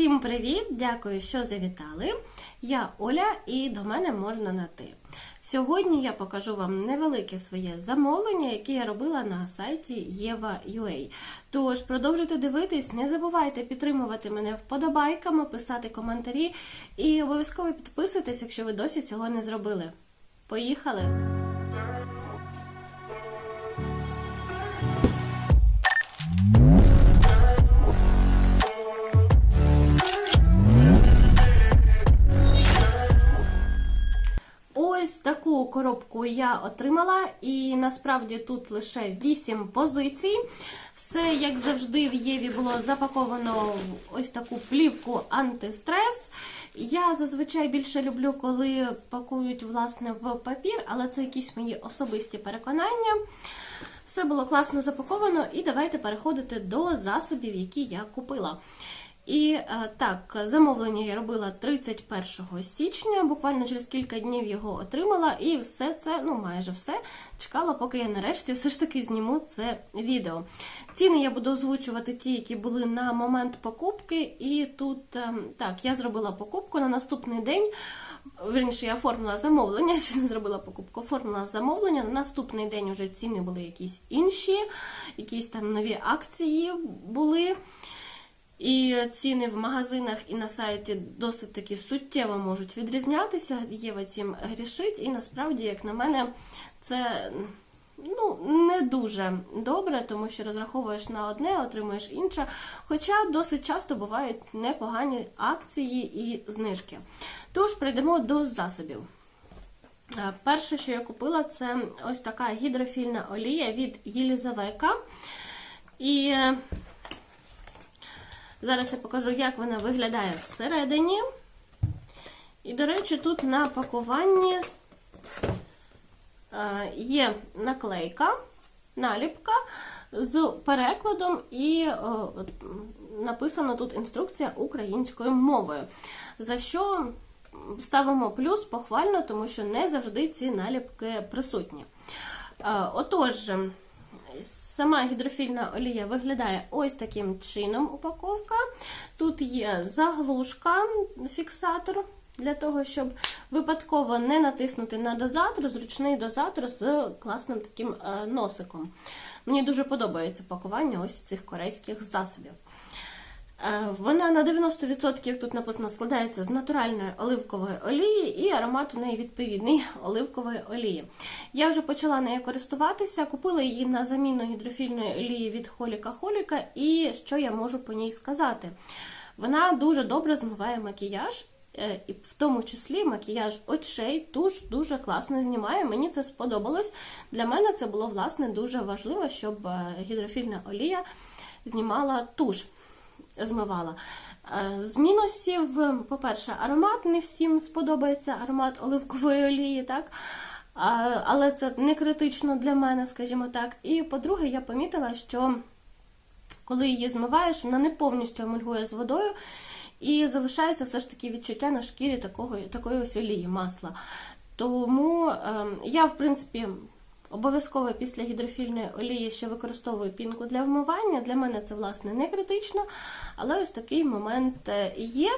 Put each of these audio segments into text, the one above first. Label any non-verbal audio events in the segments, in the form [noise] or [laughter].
Всім привіт! Дякую, що завітали. Я Оля і до мене можна на ти. Сьогодні я покажу вам невелике своє замовлення, яке я робила на сайті Єва.ua. Тож продовжуйте дивитись, не забувайте підтримувати мене вподобайками, писати коментарі і обов'язково підписуйтесь, якщо ви досі цього не зробили. Поїхали! Таку коробку я отримала, і насправді тут лише 8 позицій. Все, як завжди, в Єві було запаковано в ось таку плівку антистрес. Я зазвичай більше люблю, коли пакують власне в папір, але це якісь мої особисті переконання. Все було класно запаковано, і давайте переходити до засобів, які я купила. І е, так, замовлення я робила 31 січня, буквально через кілька днів його отримала, і все це, ну майже все, чекала, поки я нарешті все ж таки зніму це відео. Ціни я буду озвучувати ті, які були на момент покупки. І тут е, так, я зробила покупку на наступний день. Вірніше, я оформила замовлення, [laughs] ще не зробила покупку, оформила замовлення. На наступний день вже ціни були якісь інші, якісь там нові акції були. І ціни в магазинах і на сайті досить таки суттєво можуть відрізнятися. Єва цим грішить, і насправді, як на мене, це ну, не дуже добре, тому що розраховуєш на одне, отримуєш інше. Хоча досить часто бувають непогані акції і знижки. Тож прийдемо до засобів. Е, Перше, що я купила, це ось така гідрофільна олія від Єлізавека. І е, Зараз я покажу, як вона виглядає всередині. І, до речі, тут на пакуванні е, є наклейка, наліпка з перекладом і написана тут інструкція українською мовою. За що ставимо плюс похвально, тому що не завжди ці наліпки присутні. Е, отож, Сама гідрофільна олія виглядає ось таким чином упаковка. Тут є заглушка, фіксатор, для того, щоб випадково не натиснути на дозатор, зручний дозатор з класним таким носиком. Мені дуже подобається пакування ось цих корейських засобів. Вона на 90% тут написано складається з натуральної оливкової олії, і аромат у неї відповідний [laughs] оливкової олії. Я вже почала нею користуватися, купила її на заміну гідрофільної олії від Холіка Холіка, і що я можу по ній сказати? Вона дуже добре змиває макіяж. Е, і в тому числі макіяж очей туш дуже класно знімає. Мені це сподобалось. Для мене це було власне дуже важливо, щоб е, гідрофільна олія знімала туш змивала. Е, з мінусів, по-перше, аромат не всім сподобається аромат оливкової олії, так? але це не критично для мене, скажімо так. І по-друге, я помітила, що коли її змиваєш, вона не повністю емульгує з водою. І залишається все ж таки відчуття на шкірі такого, такої ось олії масла. Тому е, я, в принципі, Обов'язково після гідрофільної олії ще використовую пінку для вмивання. Для мене це, власне, не критично, але ось такий момент е, є.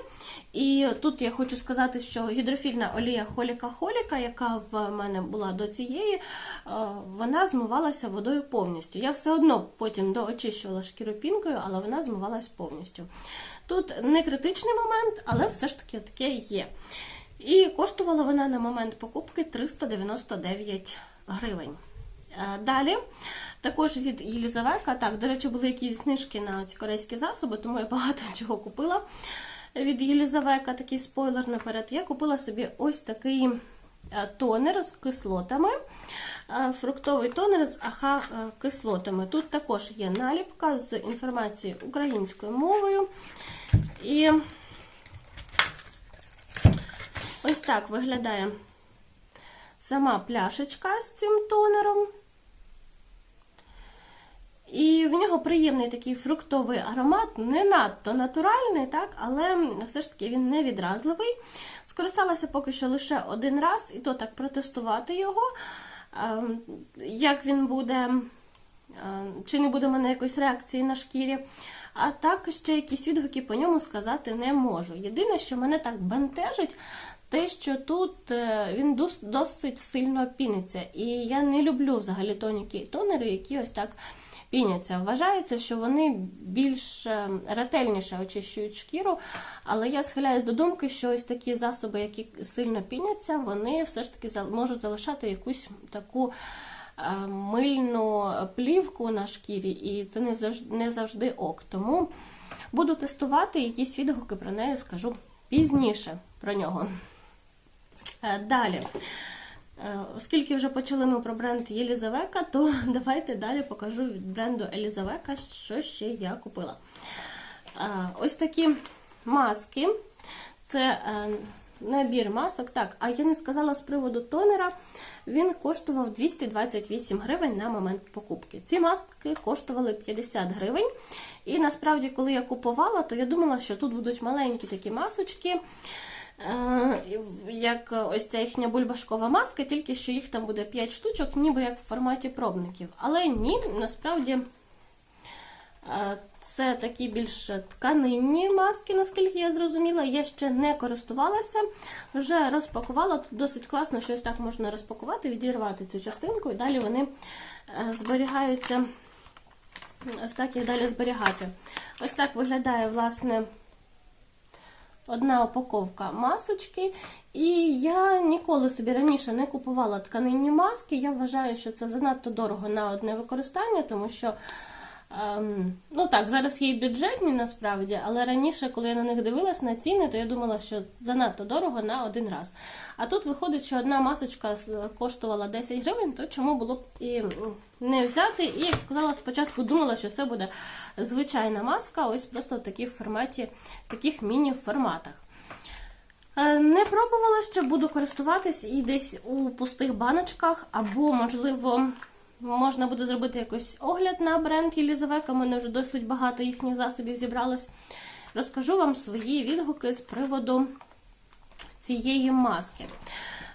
І тут я хочу сказати, що гідрофільна олія Холіка-Холіка, яка в мене була до цієї, е, вона змивалася водою повністю. Я все одно потім доочищувала шкіру пінкою, але вона змивалась повністю. Тут не критичний момент, але все ж таки таке є. І коштувала вона на момент покупки 399 гривень. Е, далі, також від Єлізавека, так, до речі, були якісь знижки на ці корейські засоби, тому я багато [laughs] чого купила. Від Єлізавека такий спойлер наперед. Я купила собі ось такий е, тонер з кислотами, е, фруктовий тонер з АХ-кислотами. Тут також є наліпка з інформацією українською мовою. І ось так виглядає сама пляшечка з цим тонером. І в нього приємний такий фруктовий аромат, не надто натуральний, так, але все ж таки він не відразливий. Скористалася поки що лише один раз, і то так протестувати його, ем, як він буде, ем, чи не буде в мене якоїсь реакції на шкірі. А так ще якісь відгуки по ньому сказати не можу. Єдине, що мене так бентежить, те, що тут е, він досить сильно піниться. І я не люблю взагалі тоніки і тонери, які ось так піняться. Вважається, що вони більш е, ретельніше очищують шкіру, але я схиляюсь до думки, що ось такі засоби, які сильно піняться, вони все ж таки можуть залишати якусь таку е, мильну плівку на шкірі, і це не завжди, не завжди ок. Тому буду тестувати якісь відгуки про неї, скажу пізніше про нього. Е, Далі. Е, Оскільки вже почали ми про бренд Єлізавека, то [laughs] давайте далі покажу від бренду Елізавека, що ще я купила. Е, Ось такі маски. Це набір масок. Так, а я не сказала з приводу тонера. Він коштував 228 гривень на момент покупки. Ці маски коштували 50 гривень. І насправді, коли я купувала, то я думала, що тут будуть маленькі такі масочки. Е, як ось ця їхня бульбашкова маска, тільки що їх там буде 5 штучок, ніби як в форматі пробників. Але ні, насправді е, це такі більш тканинні маски, наскільки я зрозуміла. Я ще не користувалася, вже розпакувала. Тут досить класно, що так можна розпакувати, відірвати цю частинку, і далі вони е, зберігаються. Ось так їх далі зберігати. Ось так виглядає, власне, одна упаковка масочки. І я ніколи собі раніше не купувала тканинні маски. Я вважаю, що це занадто дорого на одне використання, тому що. Ем, ну так, зараз є бюджетні насправді, але раніше, коли я на них дивилась на ціни, то я думала, що занадто дорого на один раз. А тут виходить, що одна масочка коштувала 10 гривень, то чому було б і не взяти? І як сказала, спочатку думала, що це буде звичайна маска, ось просто в такій форматі, таких міні-форматах. Е, Не пробувала ще, буду користуватись і десь у пустих баночках, або, можливо, можна буде зробити якийсь огляд на бренд Єлізавека. У мене вже досить багато їхніх засобів зібралось. Розкажу вам свої відгуки з приводу цієї маски.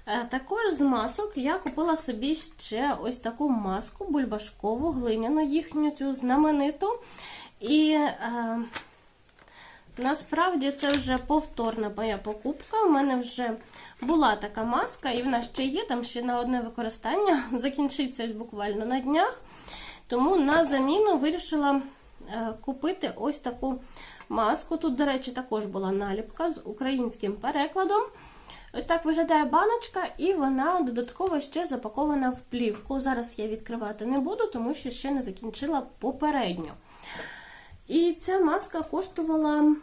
Е, Також з масок я купила собі ще ось таку маску бульбашкову, глиняну їхню цю знамениту. І е, Насправді це вже повторна моя покупка. У мене вже була така маска, і вона ще є, там ще на одне використання, [laughs] закінчиться буквально на днях. Тому на заміну вирішила е, купити ось таку маску. Тут, до речі, також була наліпка з українським перекладом. Ось так виглядає баночка, і вона додатково ще запакована в плівку. Зараз я відкривати не буду, тому що ще не закінчила попередньо. І ця маска коштувала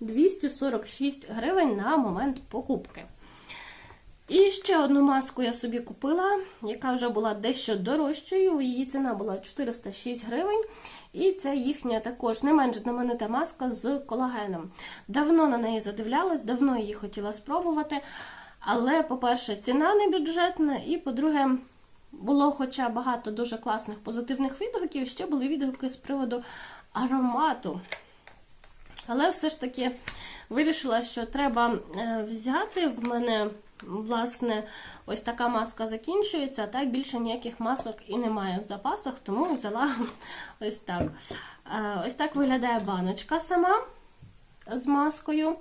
246 гривень на момент покупки. І ще одну маску я собі купила, яка вже була дещо дорожчою. Її ціна була 406 гривень. І це їхня також не менш знаменита маска з колагеном. Давно на неї задивлялась, давно її хотіла спробувати. Але, по-перше, ціна не бюджетна, і, по-друге, було хоча багато дуже класних позитивних відгуків, ще були відгуки з приводу аромату. Але все ж таки вирішила, що треба е, взяти. В мене, власне, ось така маска закінчується, так більше ніяких масок і немає в запасах, тому взяла [laughs] ось так. Е, Ось так виглядає баночка сама з маскою.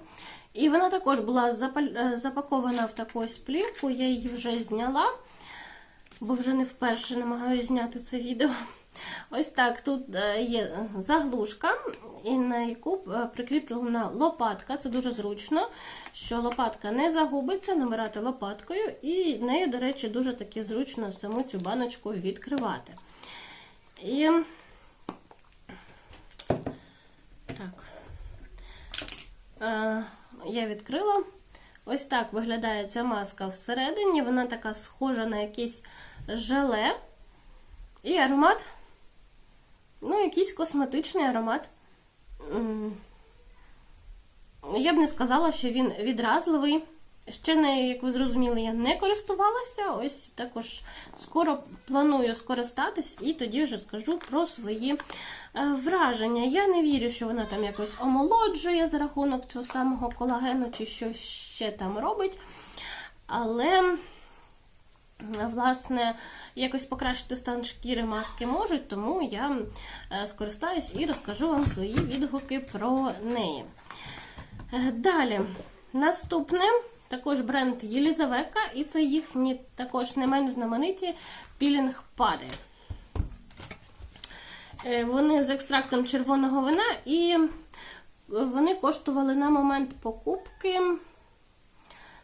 І вона також була е, запакована в таку ось плівку, я її вже зняла, бо вже не вперше намагаюся зняти це відео. Ось так, тут е, є заглушка, і на яку е, прикріплена лопатка. Це дуже зручно, що лопатка не загубиться, набирати лопаткою, і нею, до речі, дуже таки зручно саму цю баночку відкривати. І так. Е, я відкрила. Ось так виглядає ця маска всередині. Вона така схожа на якесь желе. І аромат, ну, якийсь косметичний аромат. Я б не сказала, що він відразливий. Ще нею, як ви зрозуміли, я не користувалася. Ось також скоро планую скористатись і тоді вже скажу про свої е, враження. Я не вірю, що вона там якось омолоджує за рахунок цього самого колагену чи щось ще там робить. Але власне, якось покращити стан шкіри маски можуть, тому я е, скористаюсь і розкажу вам свої відгуки про неї. Е, Далі, наступне також бренд Єлізавека, і це їхні також не менш знамениті пілінг-пади. Е, Вони з екстрактом червоного вина, і вони коштували на момент покупки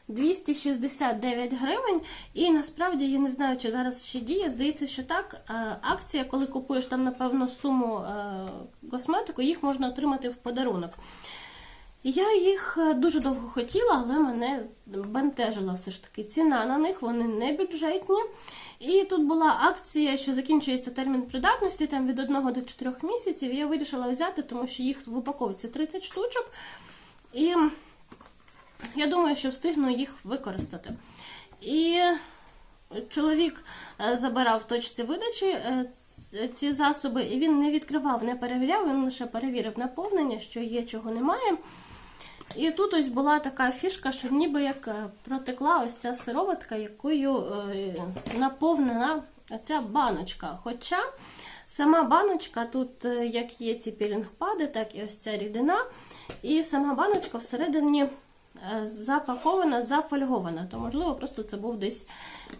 269 гривень. І насправді я не знаю, чи зараз ще діє. Здається, що так. Е, Акція, коли купуєш там, напевно, суму е, косметику, їх можна отримати в подарунок. Я їх е, дуже довго хотіла, але мене бентежила все ж таки ціна на них, вони не бюджетні. І тут була акція, що закінчується термін придатності там від 1 до 4 місяців. Я вирішила взяти, тому що їх в упаковці 30 штучок. І я думаю, що встигну їх використати. І чоловік е, забирав в точці видачі е, ці засоби, і він не відкривав, не перевіряв, він лише перевірив наповнення, що є, чого немає. І тут ось була така фішка, що ніби як е, протекла ось ця сироватка, якою наповнена ця баночка. Хоча сама баночка, тут як є ці пілінгпади, так і ось ця рідина. І сама баночка всередині запакована, зафольгована. То, можливо, просто це був десь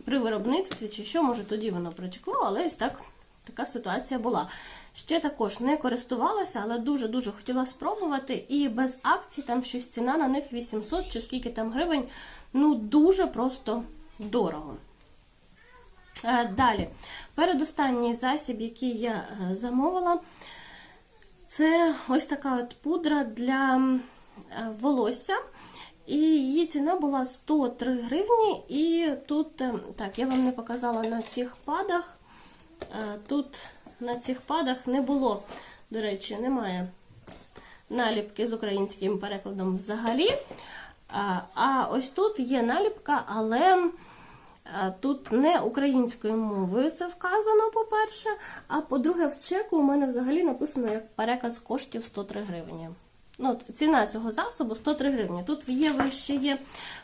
при виробництві чи що, може тоді воно протекло, але ось так така ситуація була. Ще також не користувалася, але дуже-дуже хотіла спробувати. І без акцій там щось ціна на них 800 чи скільки там гривень. Ну, дуже просто дорого. Е, Далі, передостанній засіб, який я е, замовила, це ось така от пудра для е, волосся. І її ціна була 103 гривні. І тут, е, так, я вам не показала на цих падах. Е, Тут на цих падах не було, до речі, немає наліпки з українським перекладом взагалі. А, А ось тут є наліпка, але тут не українською мовою це вказано, по-перше. А по-друге, в чеку у мене взагалі написано як переказ коштів 103 гривні. Ну, ціна цього засобу 103 гривні. Тут Єві ще є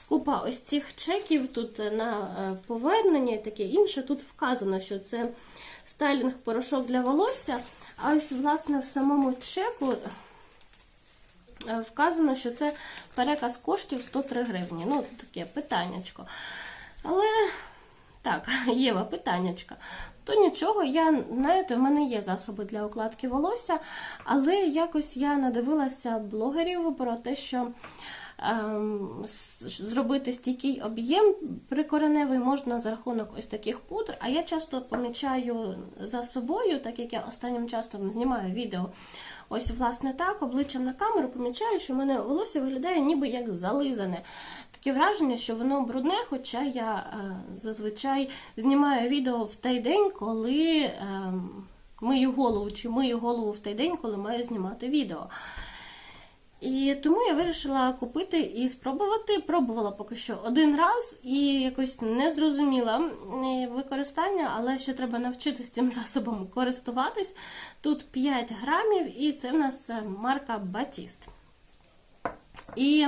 купа ось цих чеків, тут е, на е, повернення і таке інше. Тут вказано, що це стайлінг порошок для волосся. А ось, власне, в самому чеку е, вказано, що це переказ коштів 103 гривні. Ну, таке питаннячко. Але так, [laughs] Єва, питаннячка. То нічого, я, знаєте, в мене є засоби для укладки волосся, але якось я надивилася блогерів про те, що ем, зробити стійкий об'єм прикореневий можна за рахунок ось таких пудр. А я часто помічаю за собою, так як я останнім часом знімаю відео. Ось, власне, так, обличчям на камеру помічаю, що в мене волосся виглядає ніби як зализане. Таке враження, що воно брудне, хоча я е, зазвичай знімаю відео в той день, коли е, мию голову, чи мию голову в той день, коли маю знімати відео. І тому я вирішила купити і спробувати. Пробувала поки що один раз і якось не зрозуміла використання, але ще треба навчитися цим [laughs] засобом користуватись. Тут 5 грамів, і це в нас е, марка Батіст. І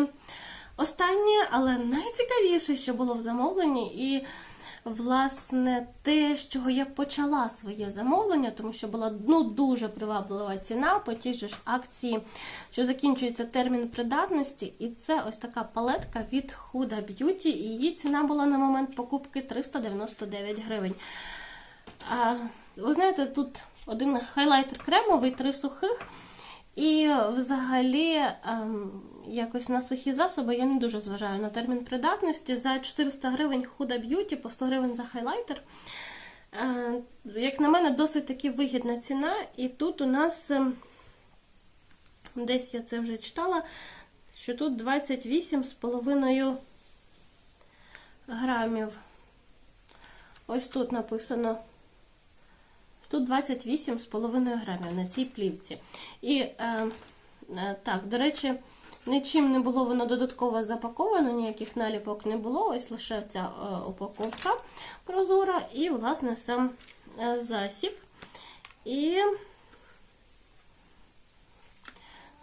останнє, але найцікавіше, що було в замовленні, і власне те, з чого я почала своє замовлення, тому що була ну, дуже приваблива ціна по тій же ж акції, що закінчується термін придатності. І це ось така палетка від Huda Beauty. І її ціна була на момент покупки 399 гривень. А, ви знаєте, тут один хайлайтер кремовий, три сухих. І взагалі, ем, якось на сухі засоби я не дуже зважаю на термін придатності. За 400 гривень Huda Beauty, по 100 гривень за хайлайтер. Е, як на мене, досить таки вигідна ціна. І тут у нас, ем, десь я це вже читала, що тут 28,5 грамів. Ось тут написано. Тут 28,5 грамів на цій плівці. І е, е, так, до речі, нічим не було воно додатково запаковано, ніяких наліпок не було. Ось лише ця е, упаковка прозора і, власне, сам е, засіб. І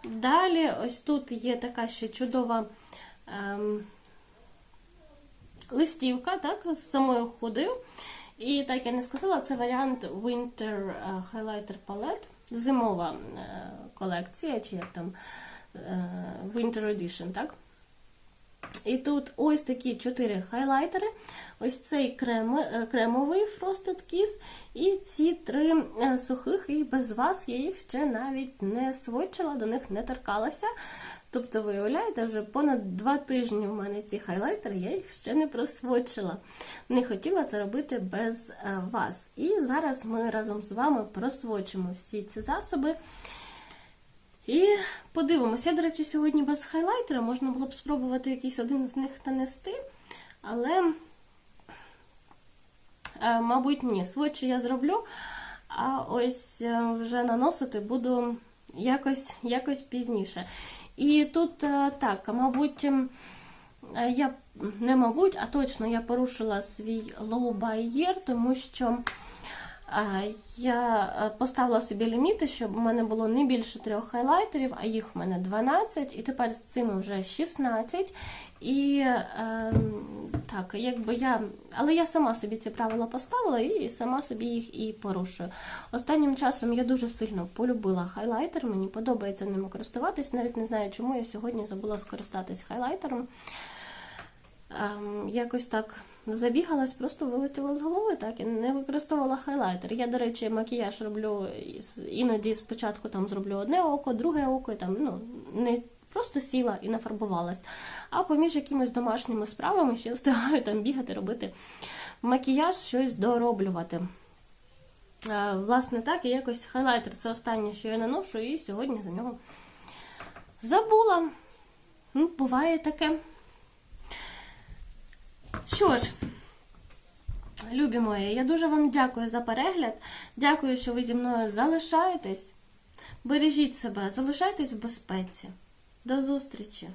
далі, ось тут є така ще чудова. Е, листівка, так, з самою худою. І так я не сказала, це варіант Winter е, Highlighter Palette, зимова колекція, чи як там Winter Edition, так? І тут ось такі чотири хайлайтери. Ось цей крем, е, кремовий Frosted Kiss і ці три е, сухих, і без вас я їх ще навіть не сводчила, до них не торкалася. Тобто, виявляєте, вже понад два тижні у мене ці хайлайтери, я їх ще не просводчила. Не хотіла це робити без е, вас. І зараз ми разом з вами просводчимо всі ці засоби. І подивимося. Я, до речі, сьогодні без хайлайтера можна було б спробувати якийсь один з них нанести, але, е, мабуть, ні. Сводчі я зроблю, а ось е, вже наносити буду якось, якось пізніше. І тут е, так, мабуть, я не мабуть, а точно я порушила свій year, тому що. Я е, поставила собі ліміти, щоб у мене було не більше трьох хайлайтерів, а їх в мене 12, і тепер з цими вже 16. І е, так, якби я. Але я сама собі ці правила поставила і сама собі їх і порушую. Останнім часом я дуже сильно полюбила хайлайтер, мені подобається ними користуватись. Навіть не знаю, чому я сьогодні забула скористатись хайлайтером. Ем, якось так забігалась, просто вилетіла з голови, так і не використовувала хайлайтер. Я, до речі, макіяж роблю іноді спочатку там зроблю одне око, друге око, і там ну не просто сіла і нафарбувалась. А поміж якимись домашніми справами ще встигаю там бігати, робити макіяж, щось дороблювати. Власне, так, і якось хайлайтер це останнє, що я наношу, і сьогодні за нього забула. Ну, Буває таке. Що ж, любі мої, я дуже вам дякую за перегляд. Дякую, що ви зі мною залишаєтесь. Бережіть себе, залишайтесь в безпеці. До зустрічі!